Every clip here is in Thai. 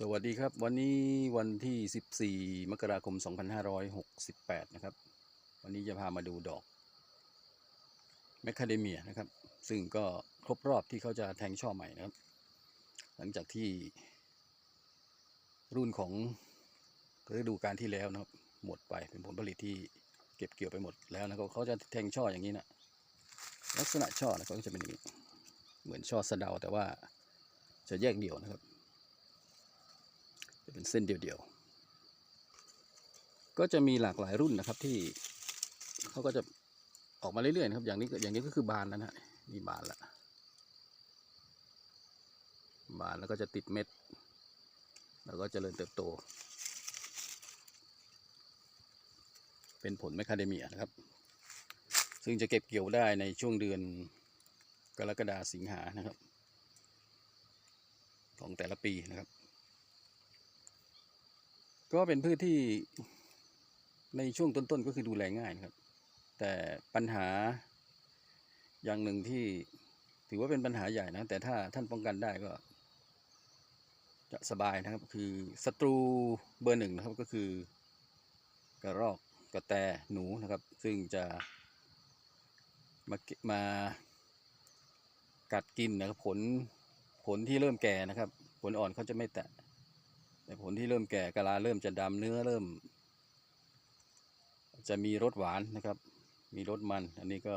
สวัสดีครับ วันนี้วันที่ 14 มกราคม 2568 นะครับ วันนี้จะพามาดูดอกแมคคาเดเมียนะครับ ซึ่งก็ครบรอบที่เขาจะแทงช่อใหม่นะครับ หลังจากที่รุ่นของฤดูการที่แล้วนะครับ หมดไปเป็นผลผลิตที่เก็บเกี่ยวไปหมดแล้วนะครับเขาจะแทงช่ออย่างนี้นะลักษณะช่อนะก็จะเป็นอย่างนี้ เหมือนช่อสะเดาแต่ว่าจะแยกเดี่ยวนะครับ เป็นเส้นเดียวๆ ก็จะมีหลากหลายรุ่นนะครับที่เขาก็จะออกมาเรื่อยๆนะครับ อย่างนี้อย่างนี้ก็คือบานแล้วนะฮะนี่บานละบานแล้วก็จะติดเม็ด แล้วก็เจริญเติบโต เป็นผลแมคคาเดเมียนะครับ ซึ่งจะเก็บเกี่ยวได้ในช่วงเดือนกรกฎาสิงหานะครับ ของแต่ละปีนะครับ ก็เป็นพืชที่ในช่วงต้นๆก็คือดูแลง่ายครับ แต่ปัญหาอย่างหนึ่งที่ถือว่าเป็นปัญหาใหญ่นะ แต่ถ้าท่านป้องกันได้ก็ จะสบายนะครับ คือศัตรูเบอร์หนึ่งนะครับก็คือกระรอกกระแตหนูนะครับ ซึ่งจะมามากัดกินนะครับ ผลผลที่เริ่มแก่นะครับ ผลอ่อนเขาจะไม่แตะ แต่ผลที่เริ่มแก่กะลาเริ่มจะดำเนื้อเริ่ม จะมีรสหวานนะครับ มีรสมัน อันนี้ก็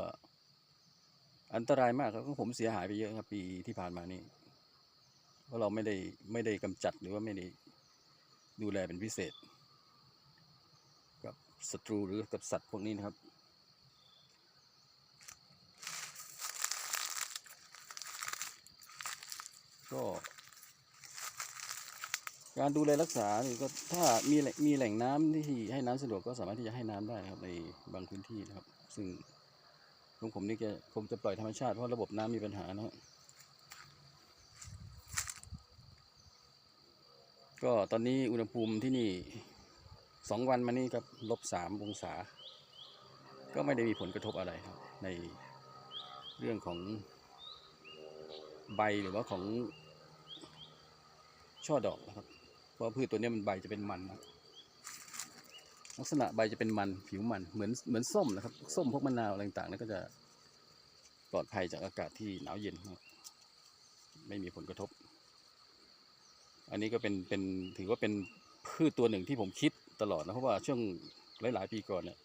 อันตรายมากครับผมเสียหายไปเยอะครับ ปีที่ผ่านมานี่เพราะเราไม่ได้ไม่ได้กำจัดหรือว่าไม่ได้ดูแลเป็นพิเศษ กับศัตรูหรือกับสัตว์พวกนี้นะครับก็ การดูแลรักษานี่ก็ถ้ามีแหล่งมีแหล่งน้ำที่ให้น้ำสะดวกก็สามารถที่จะให้น้ำได้นะครับ ในบางพื้นที่นะครับ ซึ่งของผมนี่จะคงจะปล่อยธรรมชาติเพราะระบบน้ำมีปัญหานะครับก็ตอนนี้อุณหภูมิที่นี่สองวันมานี้ครับลบสามองศา ก็ไม่ได้มีผลกระทบอะไรครับ ในเรื่องของใบหรือว่าของช่อดอกนะครับ เพราะพืชตัวนี้มันใบจะเป็นมันนะลักษณะใบจะเป็นมันผิวมันเหมือนเหมือนส้มนะครับ ส้มพวกมะนาวอะไรต่างๆนั่นก็จะปลอดภัยจากอากาศที่หนาวเย็น ไม่มีผลกระทบ อันนี้ก็เป็นเป็นถือว่าเป็นพืชตัวหนึ่งที่ผมคิดตลอดนะเพราะว่าช่วงหลาย ๆ ปีก่อนเนี่ย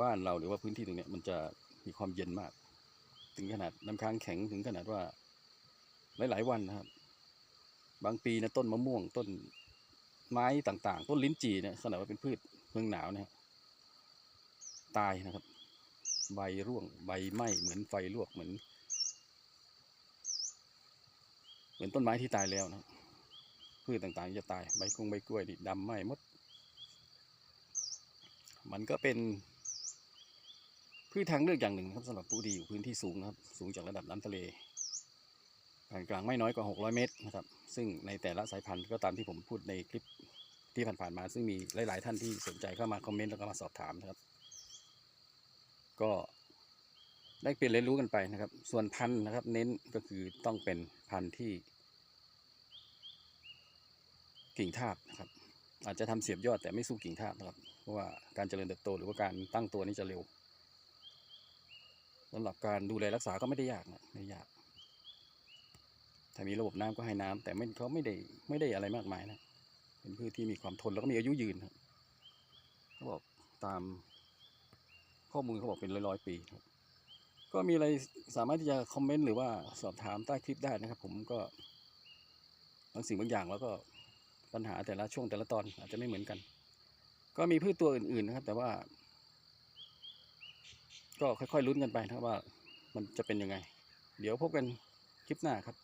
บ้านเราหรือว่าพื้นที่ตรงนี้มันจะมีความเย็นมาก ถึงขนาดน้ำค้างแข็งถึงขนาดว่าหลาย ๆ วันนะครับ บางปีนะต้นมะม่วงต้นไม้ต่างๆ ต้นลิ้นจี่เนี่ยขนาดว่าเป็นพืชเมืองหนาวนะฮะตายนะครับ ใบร่วงใบไหม้เหมือนไฟลวกเหมือน เหมือนต้นไม้ที่ตายแล้วนะพืชต่างๆจะตายใบกงใบกล้วยนี่ดำไหม้หมด มันก็เป็นพืชทางเลือกอย่างหนึ่งครับสำหรับผู้ที่อยู่พื้นที่สูงนะครับ สูงจากระดับน้ำทะเล ปานกลางไม่น้อยกว่า 600 เมตรนะครับ ซึ่งในแต่ละสายพันธุ์ก็ตามที่ผมพูดในคลิปที่ผ่านๆมา ซึ่งมีหลาย ๆ ท่านที่สนใจเข้ามาคอมเมนต์แล้วก็มาสอบถามนะครับ ก็ได้เปลี่ยนเรียนรู้กันไปนะครับ ส่วนพันธุ์นะครับ เน้นก็คือต้องเป็นพันธุ์ที่ กิ่งทาบนะครับ อาจจะทำเสียบยอดแต่ไม่สู้กิ่งทาบนะครับ เพราะว่าการเจริญเติบโตหรือว่าการตั้งตัวนี่จะเร็วสำหรับการดูแลรักษาก็ไม่ได้ยากนะไม่ยาก ถ้ามีระบบน้ำก็ให้น้ำแต่ไม่เขาไม่ได้ไม่ได้อะไรมากมายนะ เป็นพืชที่มีความทนแล้วก็มีอายุยืนครับเขาบอกตามข้อมูลเขาบอกเป็นร้อยๆปีครับก็มีอะไรสามารถที่จะคอมเมนต์หรือว่าสอบถามใต้คลิปได้นะครับ ผมก็บางสิ่งบางอย่างแล้วก็ปัญหาแต่ละช่วงแต่ละตอนอาจจะไม่เหมือนกัน ก็มีพืชตัวอื่น ๆนะครับ แต่ว่า ก็ค่อยๆลุ้นกันไปนะครับว่ามันจะเป็นยังไง เดี๋ยวพบกันคลิปหน้าครับ